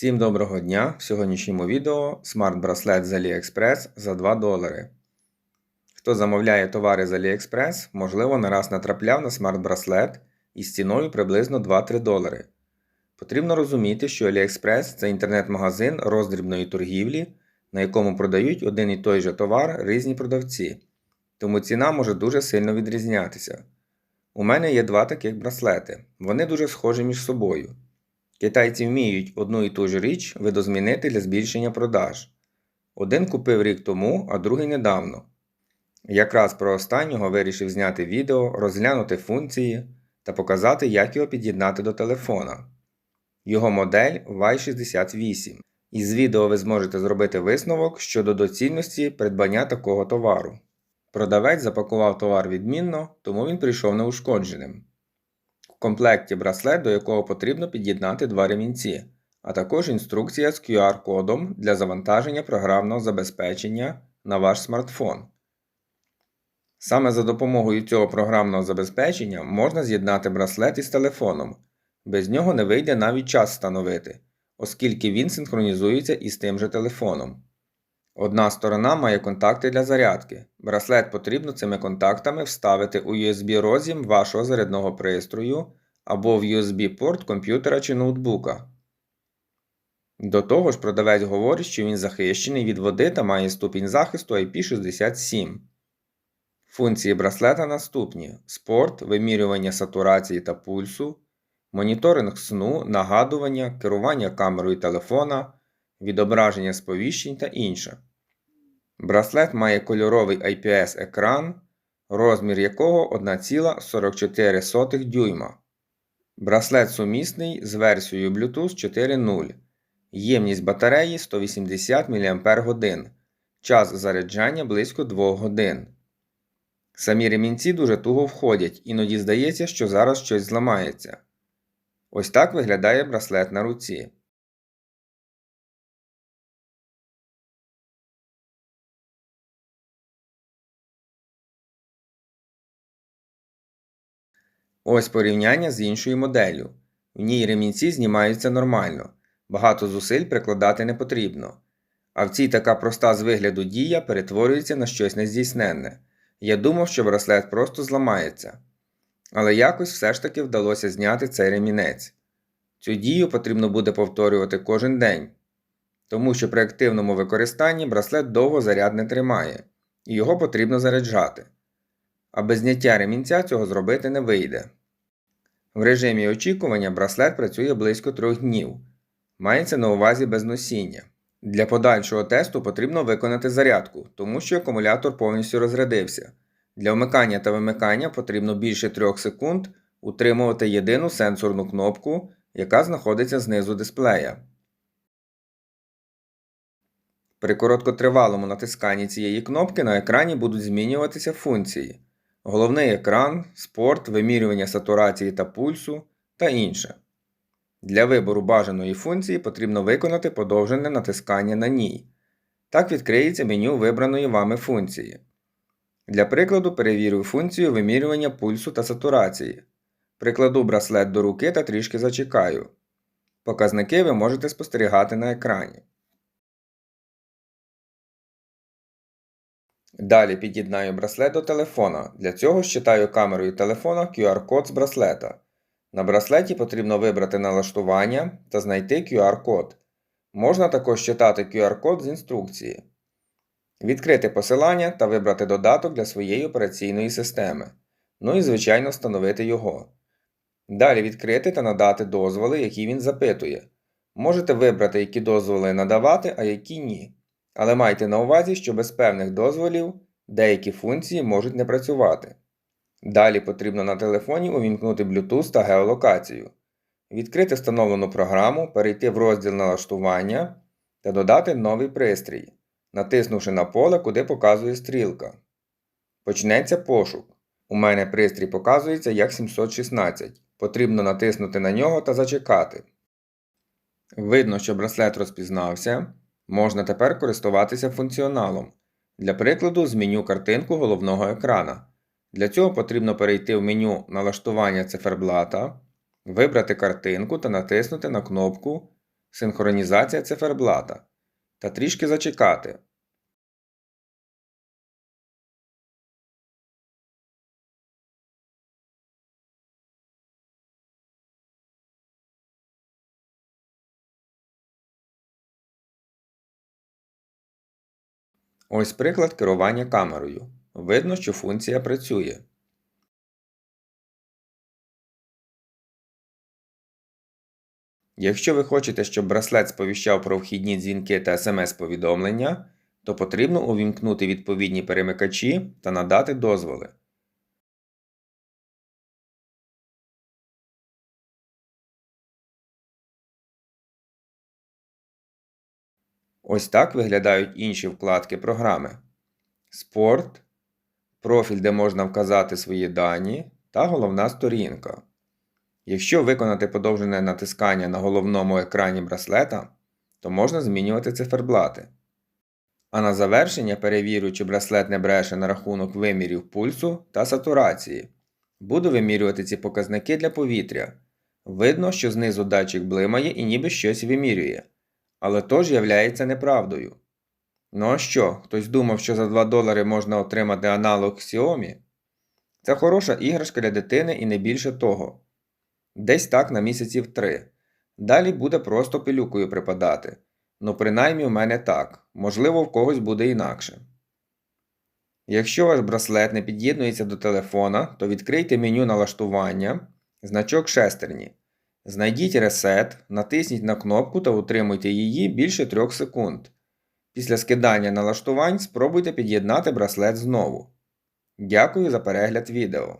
Всім доброго дня! В сьогоднішньому відео смарт-браслет з AliExpress за 2 долари. Хто замовляє товари з AliExpress, можливо, не раз натрапляв на смарт-браслет із ціною приблизно 2-3 долари. Потрібно розуміти, що AliExpress це інтернет-магазин роздрібної торгівлі, на якому продають один і той же товар різні продавці, тому ціна може дуже сильно відрізнятися. У мене є два таких браслети, вони дуже схожі між собою. Китайці вміють одну і ту ж річ видозмінити для збільшення продаж. Один купив рік тому, а другий недавно. Якраз про останнього вирішив зняти відео, розглянути функції та показати, як його під'єднати до телефона. Його модель Y68. Із відео ви зможете зробити висновок щодо доцільності придбання такого товару. Продавець запакував товар відмінно, тому він прийшов неушкодженим. Комплекті браслет, до якого потрібно під'єднати два ремінці, а також інструкція з QR-кодом для завантаження програмного забезпечення на ваш смартфон. Саме за допомогою цього програмного забезпечення можна з'єднати браслет із телефоном. Без нього не вийде навіть час встановити, оскільки він синхронізується із тим же телефоном. Одна сторона має контакти для зарядки. Браслет потрібно цими контактами вставити у USB роз'єм вашого зарядного пристрою або в USB-порт комп'ютера чи ноутбука. До того ж, продавець говорить, що він захищений від води та має ступінь захисту IP67. Функції браслета наступні: спорт, вимірювання сатурації та пульсу, моніторинг сну, нагадування, керування камерою телефона, відображення сповіщень та інше. Браслет має кольоровий IPS-екран, розмір якого 1,44 дюйма. Браслет сумісний з версією Bluetooth 4.0. Ємність батареї 180 мАч. Час заряджання близько 2 годин. Самі ремінці дуже туго входять, іноді здається, що зараз щось зламається. Ось так виглядає браслет на руці. Ось порівняння з іншою моделлю. В ній ремінці знімаються нормально, багато зусиль прикладати не потрібно. А в цій така проста з вигляду дія перетворюється на щось нездійсненне. Я думав, що браслет просто зламається. Але якось все ж таки вдалося зняти цей ремінець. Цю дію потрібно буде повторювати кожен день, тому що при активному використанні браслет довго заряд не тримає, і його потрібно заряджати. А без зняття ремінця цього зробити не вийде. В режимі очікування браслет працює близько 3 днів. Мається на увазі без носіння. Для подальшого тесту потрібно виконати зарядку, тому що акумулятор повністю розрядився. Для вмикання та вимикання потрібно більше 3 секунд утримувати єдину сенсорну кнопку, яка знаходиться знизу дисплея. При короткотривалому натисканні цієї кнопки на екрані будуть змінюватися функції головний екран, спорт, вимірювання сатурації та пульсу та інше. Для вибору бажаної функції потрібно виконати подовжене натискання на ній. Так відкриється меню вибраної вами функції. Для прикладу перевірю функцію вимірювання пульсу та сатурації. Прикладу браслет до руки та трішки зачекаю. Показники ви можете спостерігати на екрані. Далі під'єднаю браслет до телефона. Для цього щитаю камерою телефона QR-код з браслета. На браслеті потрібно вибрати налаштування та знайти QR-код. Можна також читати QR-код з інструкції. Відкрити посилання та вибрати додаток для своєї операційної системи. Ну і, звичайно, встановити його. Далі відкрити та надати дозволи, які він запитує. Можете вибрати, які дозволи надавати, а які ні. Але майте на увазі, що без певних дозволів деякі функції можуть не працювати. Далі потрібно на телефоні увімкнути Bluetooth та геолокацію, відкрити встановлену програму, перейти в розділ налаштування та додати новий пристрій, натиснувши на поле, куди показує стрілка. Почнеться пошук. У мене пристрій показується як 716. Потрібно натиснути на нього та зачекати. Видно, що браслет розпізнався. Можна тепер користуватися функціоналом. Для прикладу, зміню картинку головного екрана. Для цього потрібно перейти в меню налаштування циферблата, вибрати картинку та натиснути на кнопку синхронізація циферблата та трішки зачекати. Ось приклад керування камерою. Видно, що функція працює. Якщо ви хочете, щоб браслет сповіщав про вхідні дзвінки та смс-повідомлення, то потрібно увімкнути відповідні перемикачі та надати дозволи. Ось так виглядають інші вкладки програми: Спорт, профіль, де можна вказати свої дані, та головна сторінка. Якщо виконати подовжене натискання на головному екрані браслета, то можна змінювати циферблати. А на завершення перевірю, чи браслет не бреше на рахунок вимірів пульсу та сатурації. Буду вимірювати ці показники для повітря. Видно, що знизу датчик блимає і ніби щось вимірює. Але то ж являється неправдою. Ну а що, хтось думав, що за 2 долари можна отримати аналог Xiaomi? Це хороша іграшка для дитини і не більше того. Десь так на місяців 3. Далі буде просто пилюкою припадати. Ну, принаймні в мене так, можливо, в когось буде інакше. Якщо ваш браслет не під'єднується до телефона, то відкрийте меню налаштування, значок шестерні. Знайдіть ресет, натисніть на кнопку та утримуйте її більше 3 секунд. Після скидання налаштувань спробуйте під'єднати браслет знову. Дякую за перегляд відео.